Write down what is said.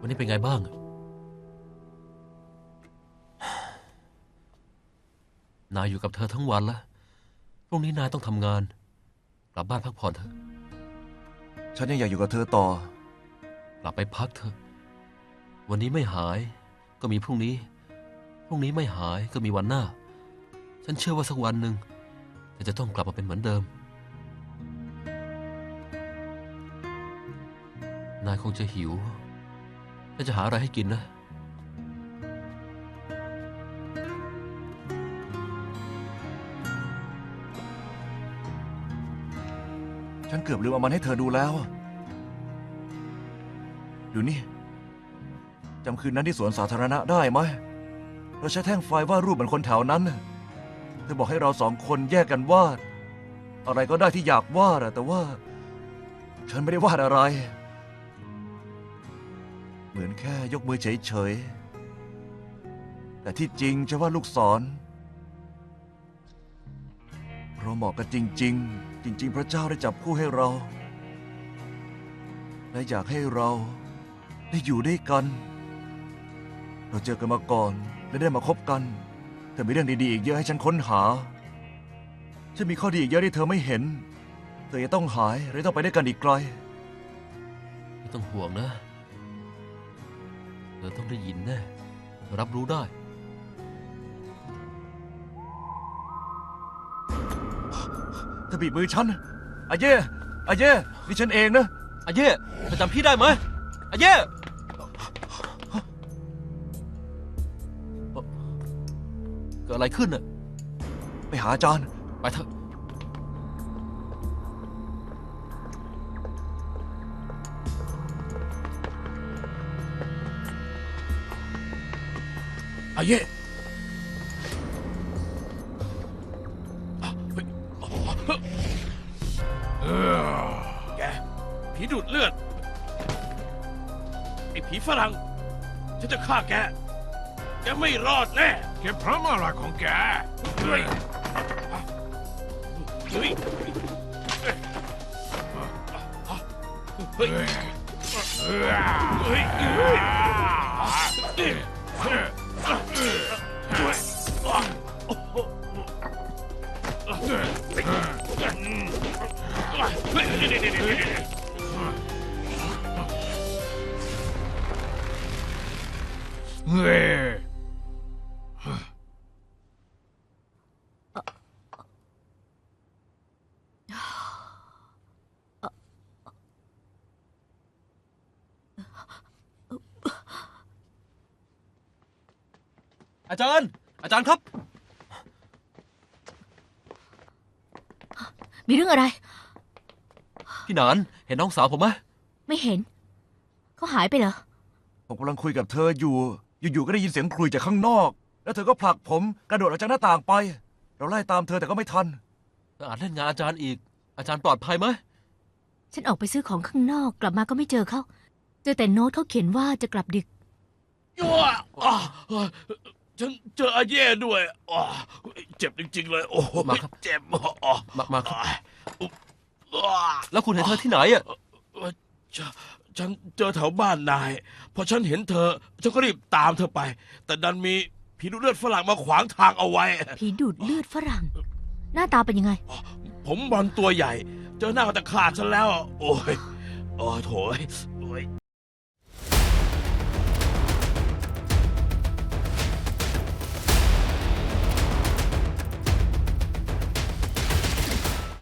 วันนี้เป็นไงบ้าง นายอยู่กับเธอทั้งวันแล้วพรุ่งนี้นายต้องทำงาน กลับบ้านพักผ่อนเถอะ ฉันยังอยากอยู่กับเธอต่อ กลับไปพักเถอะ วันนี้ไม่หาย ก็มีพรุ่งนี้ พรุ่งนี้ไม่หายก็มีวันหน้า ฉันเชื่อว่าสักวันหนึ่งเธอจะต้องกลับมาเป็นเหมือนเดิม นายคงจะหิว ฉันจะหาอะไรให้กินนะ ฉันเกือบลืมเอามันให้เธอดูแล้ว ดูนี่จำคืนนั้นที่สวนสาธารณะได้ไหมเราใช้แท่งไฟวาดรูปเหมือนคนแถวนั้น เธอบอกให้เราสองคนแยกกันวาด อะไรก็ได้ที่อยากวาดอะแต่ว่า ฉันไม่ได้วาดอะไร เหมือนแค่ยกมือเฉยๆ แต่ที่จริงจะว่าลูกศรเราเหมาะกันจริง ๆ จริง ๆ พระเจ้าได้จับคู่ให้เรา และอยากให้เราได้อยู่ด้วยกัน เราเจอกันมาก่อนและได้มาคบกันแต่มีเรื่องดีๆอีกเยอะให้ฉันค้นหา ฉันมีข้อดีอีกเยอะที่เธอไม่เห็น เธอจะต้องหายหรือต้องไปด้วยกันอีกไกล ไม่ต้องห่วงนะ เธอต้องได้ยินแน่ รับรู้ได้ เธอบีบมือฉันอาเย่อาเย่นี่ฉันเองนะอาเย่เธอจำพี่ได้ไหมอาเย่เอ่อเกิดอะไรขึ้นน่ะไปหาอาจารย์ ไปเถอะ อาเย่เออแกผีดูดเลือดไอ้ผีฝรั่งฉันจะฆ่าแก แกไม่รอดแน่แกพร้อมอะไรของแกเฮ้ยเฮ้ยเฮ้ยเฮ้ยเฮ้ย เฮ้ยเฮ้ย เฮ้ย อาจารย์ อาจารย์ครับ มีเรื่องอะไร พี่หนาน เห็นน้องสาวผมไหมไม่เห็น เขาหายไปเหรอ ผมกำลังคุยกับเธออยู่ อยู่ๆ ก็ได้ยินเสียงคลุยจากข้างนอก แล้วเธอก็ผลักผมกระโดดออกจากหน้าต่างไป เราไล่ตามเธอแต่ก็ไม่ทันเธออาจเล่นงานอาจารย์อีก อาจารย์ปลอดภัยไหม ฉันออกไปซื้อของข้างนอก กลับมาก็ไม่เจอเขา เจอแต่โน้ตเขาเขียนว่าจะกลับดึก ยั่วอะ ฉันเจออาเย่ด้วยอะเจ็บจริง ๆ เลย โอ้โหมาครับ เจ็บอะมามาครับอะแล้วคุณเห็นเธอที่ไหนอะฉันฉันเจอแถวบ้านนาย พอฉันเห็นเธอ ฉันก็รีบตามเธอไป แต่ดันมีผีดูดเลือดฝรั่งมาขวางทางเอาไว้ ผีดูดเลือดฝรั่ง หน้าตาเป็นยังไง ผมบอลตัวใหญ่ เจอหน้าก็จะขาดฉันแล้ว โอ้ย โอ้ยโถย